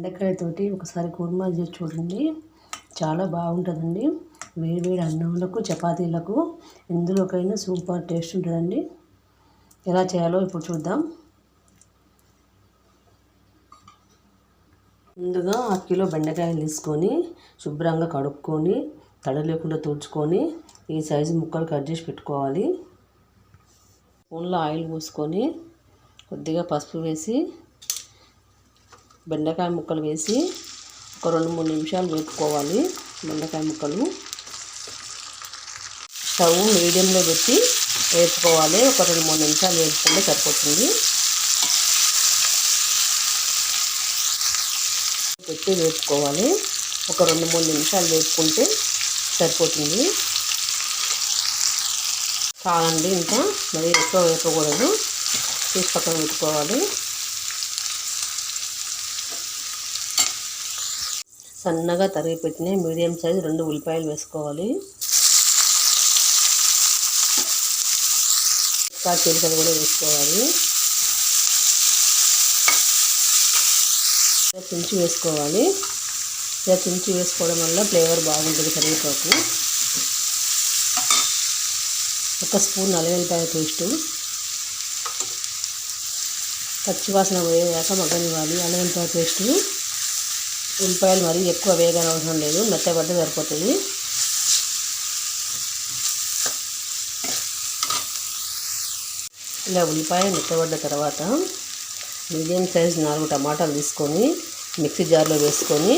బెండకాయతోటి ఒకసారి కుర్మా చేసి చూడండి. చాలా బాగుంటుందండి. వేడివేడి అన్నంలకు చపాతీలకు ఎందులోకైనా సూపర్ టేస్ట్ ఉంటుందండి. ఎలా చేయాలో ఇప్పుడు చూద్దాం. ముందుగా ఆ కిలో బెండకాయలు తీసుకొని శుభ్రంగా కడుక్కొని తడ లేకుండా తుడుచుకొని ఈ సైజు ముక్కలు కట్ చేసి పెట్టుకోవాలి. స్పూన్లో ఆయిల్ పోసుకొని కొద్దిగా పసుపు వేసి బెండకాయ ముక్కలు వేసి ఒక రెండు మూడు నిమిషాలు వేపుకోవాలి బెండకాయ ముక్కలు. స్టవ్ మీడియంలో పెట్టి వేపుకోవాలి. ఒక రెండు మూడు నిమిషాలు వేపుకుంటే సరిపోతుంది. పెట్టి వేపుకోవాలి. ఒక రెండు మూడు నిమిషాలు వేపుకుంటే సరిపోతుంది. చాలండి ఇంకా మరి ఎక్కువ వేపకూడదు. తీసి పక్కన పెట్టుకోవాలి. సన్నగా తరిగి పెట్టిన మీడియం సైజ్ రెండు ఉల్లిపాయలు వేసుకోవాలి. ఇంకా చిలుకలు కూడా వేసుకోవాలి. ఇలా తుంచి వేసుకోవాలి. ఇలా తుంచి వేసుకోవడం వల్ల ఫ్లేవర్ బాగుంటుంది కరివేపాకు. ఒక స్పూన్ అలవెల్లిపాయ పేస్టు. పచ్చివాసన పోయేదాకా మగ్గనివ్వాలి అలవెల్లిపాయ పేస్టు. ఉల్లిపాయలు మరీ ఎక్కువ వేగన అవసరం లేదు మెత్తబడ్డ సరిపోతుంది. ఇలా ఉల్లిపాయ మెత్తబడ్డ తర్వాత మీడియం సైజ్ నాలుగు టమాటాలు తీసుకొని మిక్సీ జార్లో వేసుకొని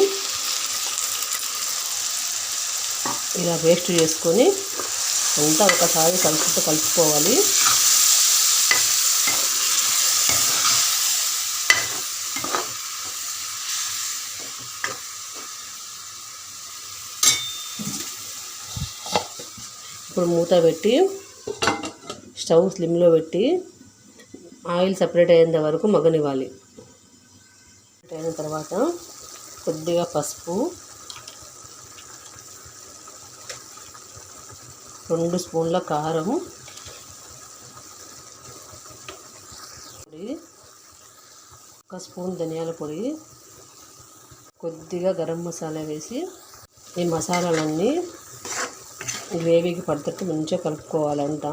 ఇలా పేస్ట్ చేసుకొని అంతా ఒకసారి కలుపుతూ కలుపుకోవాలి. ఇప్పుడు మూత పెట్టి స్టవ్ స్లిమ్లో పెట్టి ఆయిల్ సపరేట్ అయ్యేంత వరకు మగ్గనివ్వాలి. అయిన తర్వాత కొద్దిగా పసుపు రెండు స్పూన్ల కారం పొడి ఒక స్పూన్ ధనియాల పొడి కొద్దిగా గరం మసాలా వేసి ఈ మసాలాలన్నీ గ్రేవీకి పడుతట్టు మంచిగా కలుపుకోవాలంట.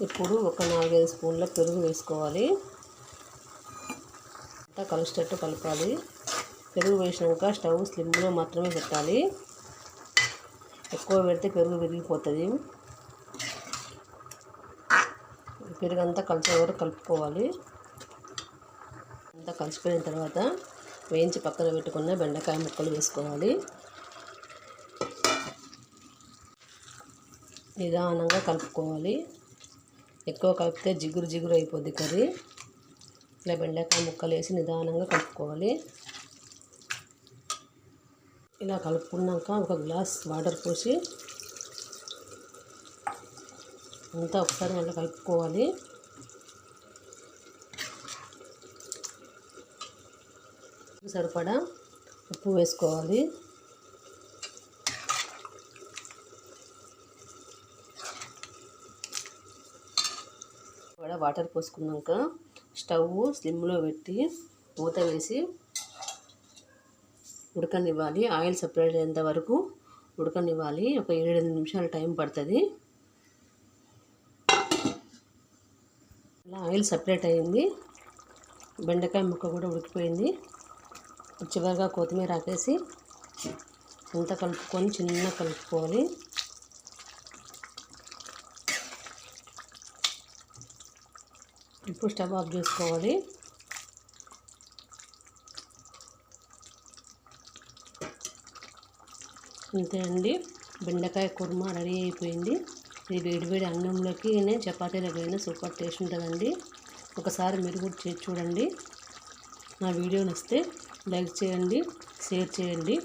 ఇప్పుడు ఒక నాలుగైదు స్పూన్ల పెరుగు వేసుకోవాలి. అంతా కలిసేటట్టు కలపాలి. పెరుగు వేసినాక స్టవ్ స్లిమ్లో మాత్రమే పెట్టాలి. ఎక్కువ పెడితే పెరుగు విరిగిపోతుంది. పెరుగంతా కలిసే వరకు కలుపుకోవాలి. అంతా కలిసిపోయిన తర్వాత వేయించి పక్కన పెట్టుకున్న బెండకాయ ముక్కలు వేసుకోవాలి. నిదానంగా కలుపుకోవాలి. ఎక్కువ కలిపితే జిగురు జిగురు అయిపోద్ది కర్రీ. ఇలా బెండకాయ ముక్కలు వేసి నిదానంగా కలుపుకోవాలి. ఇలా కలుపుకున్నాక ఒక గ్లాస్ వాటర్ పోసి అంతా ఒకసారి మళ్ళీ కలుపుకోవాలి. సరిపడా ఉప్పు వేసుకోవాలి. కూడా వాటర్ పోసుకున్నాక స్టవ్ స్లిమ్లో పెట్టి మూత వేసి ఉడకనివ్వాలి. ఆయిల్ సపరేట్ అయ్యేంత వరకు ఉడకనివ్వాలి. ఒక ఏడు నిమిషాలు టైం పడుతుంది. ఇలా ఆయిల్ సపరేట్ అయింది. బెండకాయ ముక్క కూడా ఉడికిపోయింది. చివరిగా కొత్తిమీర ఆకేసి అంతా కలుపుకొని చిన్నగా కలుపుకోవాలి. ఇప్పుడు స్టవ్ ఆఫ్ చేసుకోవాలి. అంతే అండి. బెండకాయ కుర్మా రెడీ అయిపోయింది. ఇది వేడివేడి అన్నంలోకి చపాతీలకైనా సూపర్ టేస్ట్ ఉంటుందండి. ఒకసారి మీరు కూడా చేసి చూడండి. నా వీడియో నచ్చితే లైక్ చేయండి షేర్ చేయండి.